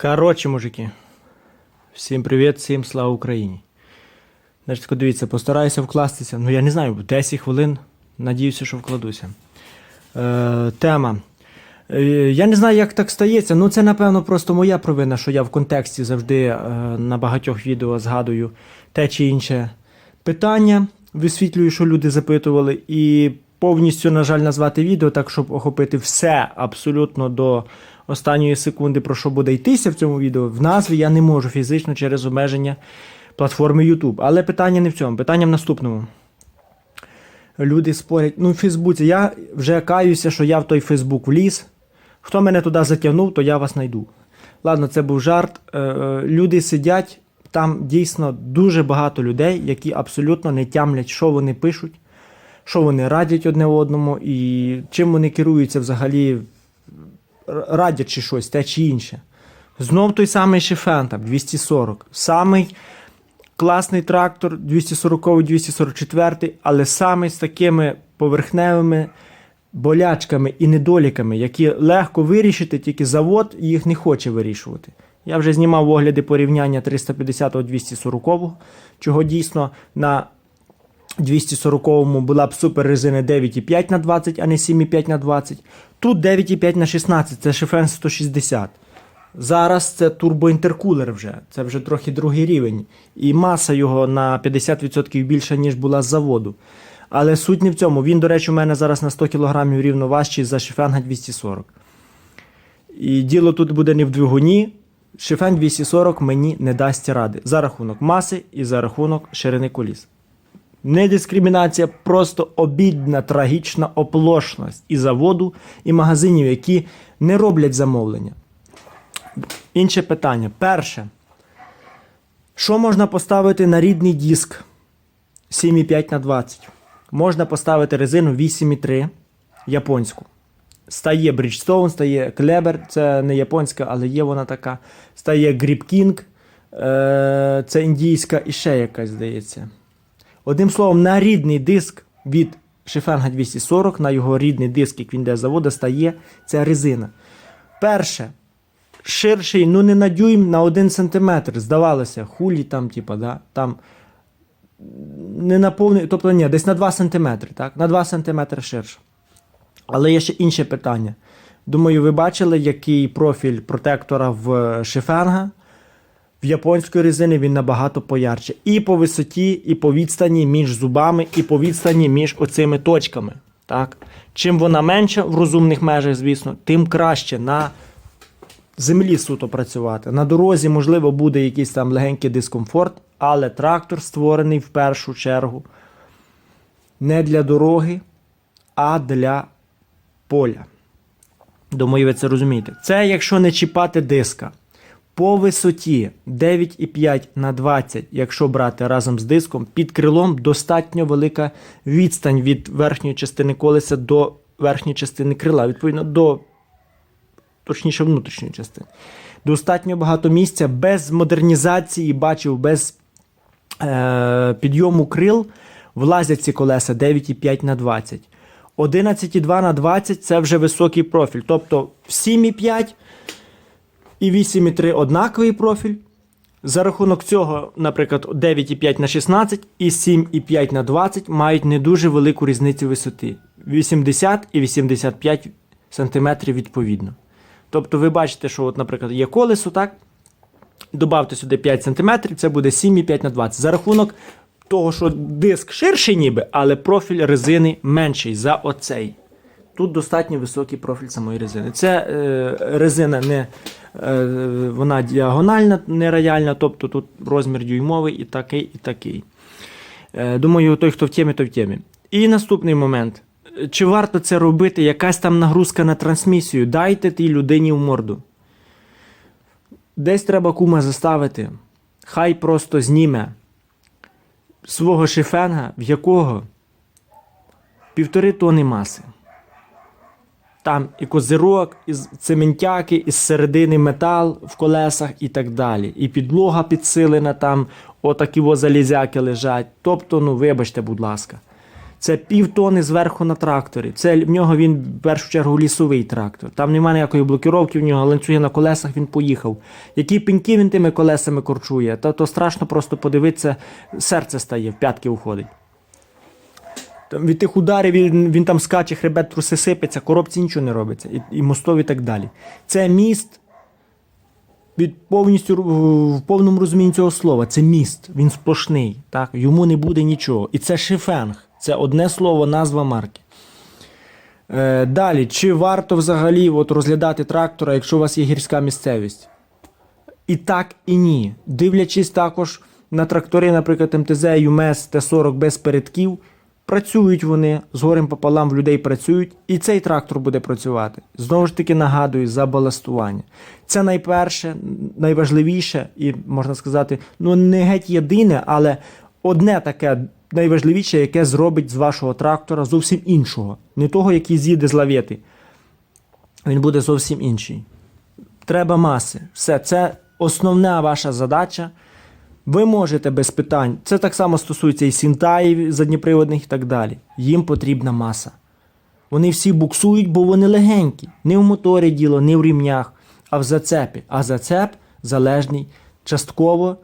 Коротше, мужики. Всім привіт, всім слава Україні. Значить, дивіться, постараюся вкластися. Ну, я не знаю, 10 хвилин. Надіюся, що вкладуся. Е, тема. Е, я не знаю, як так стається. Ну, це, напевно, просто моя провина, що я в контексті завжди е, на багатьох відео згадую те чи інше питання, висвітлюю, що люди запитували, і повністю, на жаль, назвати відео так, щоб охопити все абсолютно до останньої секунди, про що буде йтися в цьому відео. В назві я не можу фізично через обмеження платформи YouTube. Але питання не в цьому, питання в наступному. Люди спорять. Ну, в Фейсбуці. Я вже каюся, що я в той Фейсбук вліз. Хто мене туди затягнув, то я вас знайду. Ладно, це був жарт. Е, е, Люди сидять, там дійсно дуже багато людей, які абсолютно не тямлять, що вони пишуть, що вони радять одне одному, і чим вони керуються взагалі, радячи щось, те чи інше. Знов той самий Шефентап 240. Самий класний трактор 240-244, але саме з такими поверхневими болячками і недоліками, які легко вирішити, тільки завод їх не хоче вирішувати. Я вже знімав огляди порівняння 350-240, чого дійсно на 240-му була б супер резина 9,5 на 20, а не 7,5 на 20. Тут 9,5 на 16, це шифен 160. Зараз це турбоінтеркулер вже, це вже трохи другий рівень. І маса його на 50% більша, ніж була з заводу. Але суть не в цьому. Він, до речі, у мене зараз на 100 кг рівно важчий за Шифенга 240. І діло тут буде не в двигуні. Шифен 240 мені не дасть ради за рахунок маси і за рахунок ширини коліс. Не дискримінація, просто обідна, трагічна оплошність і заводу, і магазинів, які не роблять замовлення. Інше питання. Перше. Що можна поставити на рідний диск 7,5 на 20? Можна поставити резину 8,3 японську. Стає Bridgestone, стає Kleber, це не японська, але є вона така. Стає Grip King, е, це індійська і ще якась, здається. Одним словом, на рідний диск від Шифенга 240, на його рідний диск, як він йде з заводу, стає ця резина. Перше, ширший, ну не на дюйм, на 1 см. Здавалося, хулі там, типа, да, там не на повний, тобто ні, десь на 2 см, так? На 2 см ширше. Але є ще інше питання. Думаю, ви бачили, який профіль протектора в Шифенга. В японської резини він набагато поярче. І по висоті, і по відстані між зубами, і по відстані між оцими точками. Так? Чим вона менша в розумних межах, звісно, тим краще на землі суто працювати. На дорозі, можливо, буде якийсь там легенький дискомфорт, але трактор створений в першу чергу не для дороги, а для поля. Думаю, ви це розумієте. Це якщо не чіпати диска. По висоті 9,5 на 20, якщо брати разом з диском, під крилом достатньо велика відстань від верхньої частини колеса до верхньої частини крила, відповідно до точніше внутрішньої частини. Достатньо багато місця без модернізації, бачив, без е, підйому крил влазять ці колеса 9,5 на 20. 11,2 на 20 це вже високий профіль. Тобто в 7,5 і 8,3 однаковий профіль. За рахунок цього, наприклад, 9,5 на 16 і 7,5 на 20 мають не дуже велику різницю висоти 80 і 85 см відповідно. Тобто ви бачите, що, от, наприклад, є колесо, так? Добавте сюди 5 см, це буде 7,5 на 20. За рахунок того, що диск ширший ніби, але профіль резини менший за оцей. Тут достатньо високий профіль самої резини. Це е, резина не е, вона діагональна, не радіальна, тобто тут розмір дюймовий і такий, і такий. Е, думаю, той, хто в темі, той в темі. І наступний момент. Чи варто це робити? Якась там нагрузка на трансмісію? Дайте тій людині в морду. Десь треба кума заставити. Хай просто зніме свого шифенга, в якого півтори тони маси. Там і козирок, і цементяки, і з середини метал в колесах і так далі. І підлога підсилена, там отакі во залізяки лежать. Тобто, ну вибачте, будь ласка. Це півтони зверху на тракторі. Це в нього він в першу чергу лісовий трактор. Там немає ніякої блокіровки в нього, ланцюги на колесах він поїхав. Які пеньки він тими колесами корчує, то, то страшно просто подивитися, серце стає, в п'ятки уходить. Від тих ударів він, він там скаче, хребет труси сипеться, коробці нічого не робиться, і, і мостові і так далі. Це міст від повністю в повному розумінні цього слова. Це міст, він сплошний, так? йому не буде нічого. І це шифенг. Це одне слово, назва марки. Е, далі, чи варто взагалі от, розглядати трактора, якщо у вас є гірська місцевість? І так, і ні. Дивлячись також на трактори, наприклад, МТЗ, ЮМЕС, Т-40 без передків, працюють вони з горем пополам в людей працюють, і цей трактор буде працювати. Знову ж таки нагадую за баластування. Це найперше, найважливіше, і можна сказати, ну не геть єдине, але одне таке найважливіше, яке зробить з вашого трактора зовсім іншого. Не того, який з'їде з лавети. Він буде зовсім інший. Треба маси. Все, це основна ваша задача. Ви можете без питань. Це так само стосується і сінтаїв задніприводних і так далі. Їм потрібна маса. Вони всі буксують, бо вони легенькі. Не в моторі діло, не в рівнях, а в зацепі. А зацеп залежний частково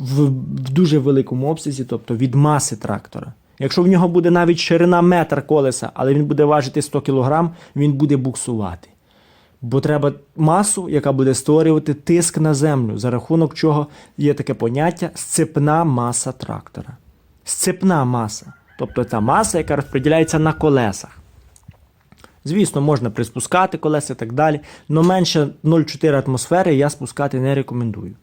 в, в дуже великому обсязі, тобто від маси трактора. Якщо в нього буде навіть ширина метр колеса, але він буде важити 100 кг, він буде буксувати. Бо треба масу, яка буде створювати тиск на землю, за рахунок чого є таке поняття сцепна маса трактора. Сцепна маса. Тобто ця маса, яка розподіляється на колесах. Звісно, можна приспускати колеса і так далі, але менше 0,4 атмосфери я спускати не рекомендую.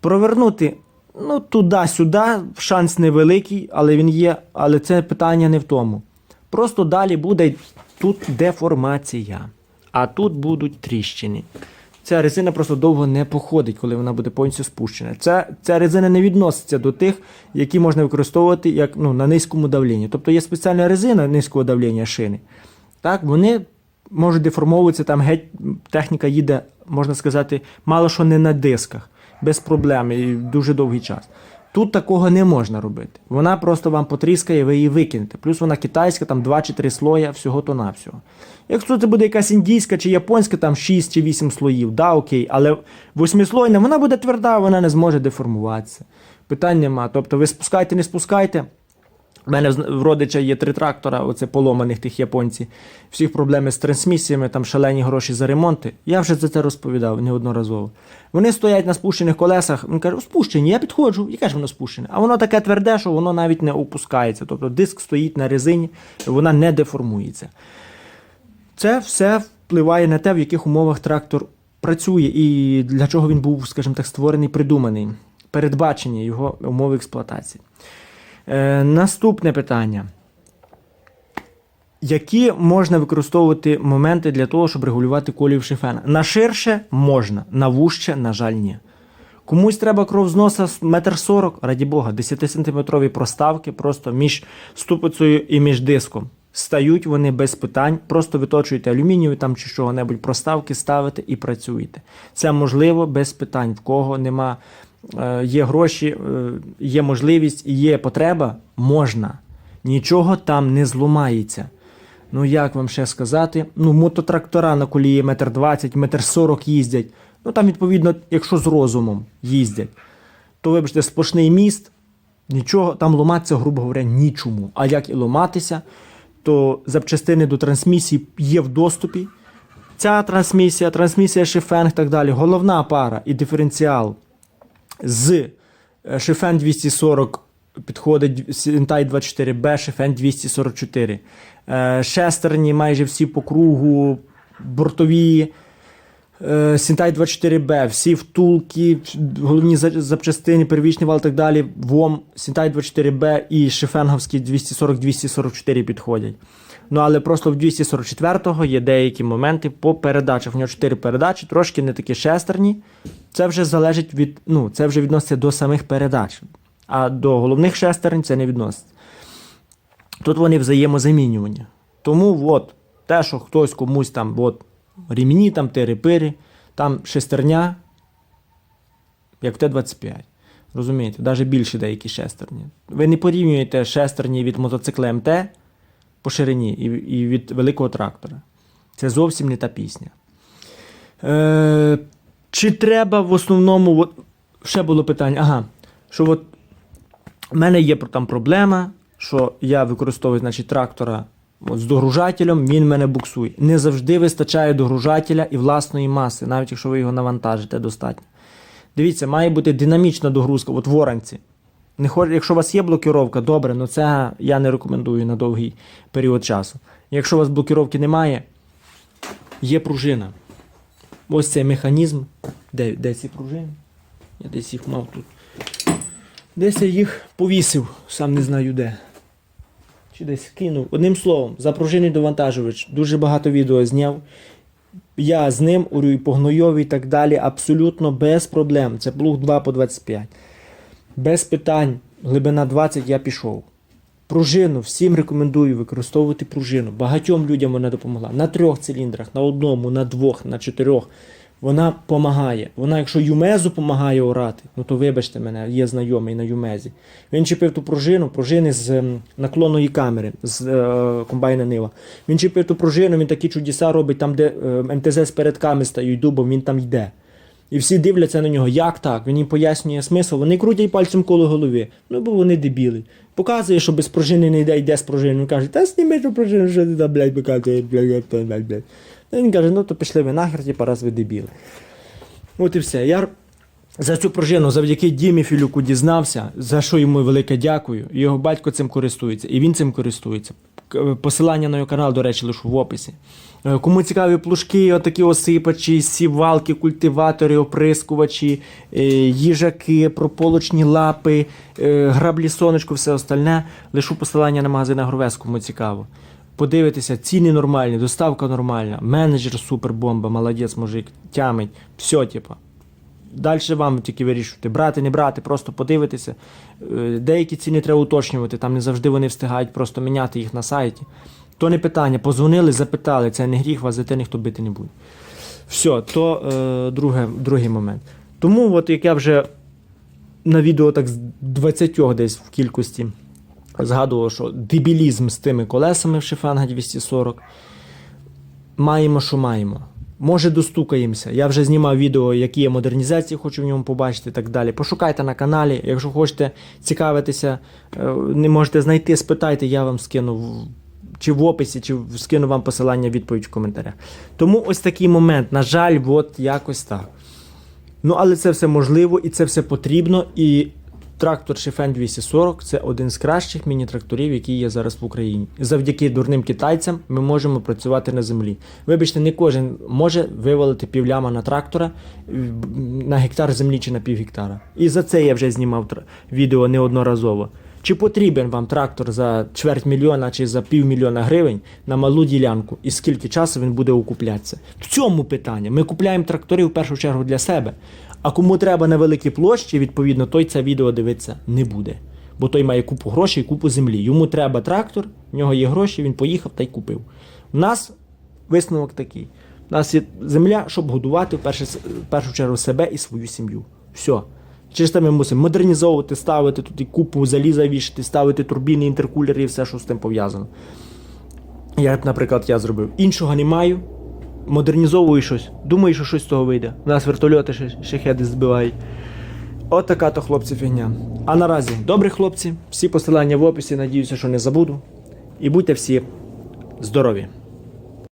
Провернути ну, туди-сюди, шанс невеликий, але він є. Але це питання не в тому. Просто далі буде тут деформація, а тут будуть тріщини. Ця резина просто довго не походить, коли вона буде повністю спущена. Ця, ця резина не відноситься до тих, які можна використовувати як, ну, на низькому давленні. Тобто є спеціальна резина низького давлення шини. Так, вони можуть деформовуватися, там геть техніка їде, можна сказати, мало що не на дисках, без проблем і дуже довгий час. Тут такого не можна робити. Вона просто вам потріскає, ви її викинете. Плюс вона китайська, там 2 чи 3 слоя, всього то навсього. Якщо це буде якась індійська чи японська, там 6 чи 8 слоїв, да, окей, але восьмислойна, вона буде тверда, вона не зможе деформуватися. Питань нема. Тобто ви спускайте, не спускайте. У мене в родича є три трактора, оце поломаних тих японців. Всіх проблеми з трансмісіями, там шалені гроші за ремонти. Я вже за це розповідав неодноразово. Вони стоять на спущених колесах. Він каже, спущені, я підходжу, яке ж воно спущене? А воно таке тверде, що воно навіть не опускається. Тобто диск стоїть на резині, вона не деформується. Це все впливає на те, в яких умовах трактор працює і для чого він був, скажімо так, створений, придуманий, передбачені його умови експлуатації. Е, наступне питання. Які можна використовувати моменти для того, щоб регулювати колію шифена? На ширше можна, на вужче, на жаль, ні. Комусь треба кров з носа метр сорок, раді Бога, 10-сантиметрові проставки просто між ступицею і між диском. Стають вони без питань, просто виточуєте алюмінієві там чи чого-небудь проставки, ставите і працюєте. Це можливо без питань. В кого нема, є гроші, е, є можливість і є потреба, можна. Нічого там не зламається. Ну як вам ще сказати? Ну, мототрактора на колії метр двадцять, метр сорок їздять. Ну там, відповідно, якщо з розумом їздять, то вибачте, сплошний міст, нічого, там ломатися, грубо говоря, нічому. А як і ломатися, то запчастини до трансмісії є в доступі. Ця трансмісія, трансмісія Шифенг і так далі. Головна пара і диференціал з е, Шифен 240 підходить Сінтай 24B, Шифен 244. Е, Шестерні майже всі по кругу, бортові. Е, Сінтай 24B, всі втулки, головні запчастини, первічний вал і так далі. ВОМ, Сінтай 24B і Шифенговський 240-244 підходять. Ну, але просто в 244-го є деякі моменти по передачах. В нього 4 передачі, трошки не такі шестерні. Це вже залежить від, ну, це вже відноситься до самих передач. А до головних шестерень це не відноситься. Тут вони взаємозамінювані. Тому от, те, що хтось комусь там от, рівні, там тири-пири, там шестерня, як в Т-25. Розумієте, навіть більше деякі шестерні. Ви не порівнюєте шестерні від мотоцикла МТ по ширині і, від великого трактора. Це зовсім не та пісня. Е, чи треба в основному. От, ще було питання. Ага, що от в мене є там проблема, що я використовую значить, трактора от, з догружателем, він мене буксує. Не завжди вистачає догружателя і власної маси, навіть якщо ви його навантажите достатньо. Дивіться, має бути динамічна догрузка, от в оранці. Не хо- Якщо у вас є блокіровка, добре, але це я не рекомендую на довгий період часу. Якщо у вас блокіровки немає, є пружина. Ось цей механізм. Де, де ці пружини? Я десь їх мав тут. Десь я їх повісив, сам не знаю де. Чи десь кинув. Одним словом, запружинний довантажувач. Дуже багато відео зняв. Я з ним урюю по і так далі. Абсолютно без проблем. Це плуг 2 по 25. Без питань. Глибина 20 я пішов. Пружину всім рекомендую використовувати пружину. Багатьом людям вона допомогла. На трьох циліндрах, на одному, на двох, на чотирьох. Вона допомагає. Вона, якщо юмезу допомагає орати, ну то вибачте мене, є знайомий на юмезі. Він чіпив ту пружину, пружини з ем, наклонної камери, з е, комбайна Нива. Він чіпив ту пружину, він такі чудеса робить там, де е, МТЗ з передками стають дубом, він там йде. І всі дивляться на нього, як так? Він їм пояснює смисл. Вони крутять пальцем коло голови. Ну, бо вони дебіли. Показує, що без пружини не йде, йде з пружини. Він каже, та зніми ту пружину, що ти там, блядь, показує, блядь, блядь, блядь, блядь. Він каже, ну то пішли ви нахер, типа, раз ви дебіли. От і все. Я за цю пружину завдяки Дімі Філюку дізнався, за що йому велике дякую. Його батько цим користується, і він цим користується. Посилання на його канал, до речі, лише в описі. Е, Кому цікаві плужки, отакі осипачі, сівалки, культиватори, оприскувачі, е, їжаки, прополочні лапи, е, граблі сонечко, все остальне, лишу посилання на магазин Агровес, кому цікаво. Подивитися, ціни нормальні, доставка нормальна, менеджер супербомба, молодець, мужик, тямить, все, типа. Далі вам тільки вирішувати, брати, не брати, просто подивитися. Деякі ціни треба уточнювати, там не завжди вони встигають просто міняти їх на сайті. То не питання, позвонили, запитали, це не гріх, вас те ніхто бити не буде. Все, то е, друге, другий момент. Тому, от як я вже на відео так з 20 десь в кількості згадував, що дебілізм з тими колесами в Шифанга 240. Маємо, що маємо. Може, достукаємося. Я вже знімав відео, які є модернізації, хочу в ньому побачити і так далі. Пошукайте на каналі. Якщо хочете цікавитися, е, не можете знайти, спитайте, я вам скину чи в описі, чи скину вам посилання відповідь в коментарях. Тому ось такий момент. На жаль, от якось так. Ну, але це все можливо і це все потрібно. І трактор Шефен 240 це один з кращих міні-тракторів, які є зараз в Україні. Завдяки дурним китайцям ми можемо працювати на землі. Вибачте, не кожен може вивалити півляма на трактора е, на гектар землі чи на пів гектара. І за це я вже знімав відео неодноразово. Чи потрібен вам трактор за чверть мільйона чи за півмільйона гривень на малу ділянку, і скільки часу він буде окуплятися? В цьому питання. Ми купляємо трактори в першу чергу для себе. А кому треба на великій площі, відповідно, той це відео дивитися не буде. Бо той має купу грошей, купу землі. Йому треба трактор, в нього є гроші, він поїхав та й купив. У нас висновок такий: у нас є земля, щоб годувати в першу, чергу себе і свою сім'ю. Все. Через те ми мусимо модернізовувати, ставити тут і купу заліза вішати, ставити турбіни, інтеркулери і все, що з тим пов'язано. Я, наприклад, я зробив. Іншого не маю. Модернізовую щось. Думаю, що щось з того вийде. У нас вертольоти ще, шахеди збивають. От така то хлопці фігня. А наразі, добрі хлопці, всі посилання в описі, надіюся, що не забуду. І будьте всі здорові!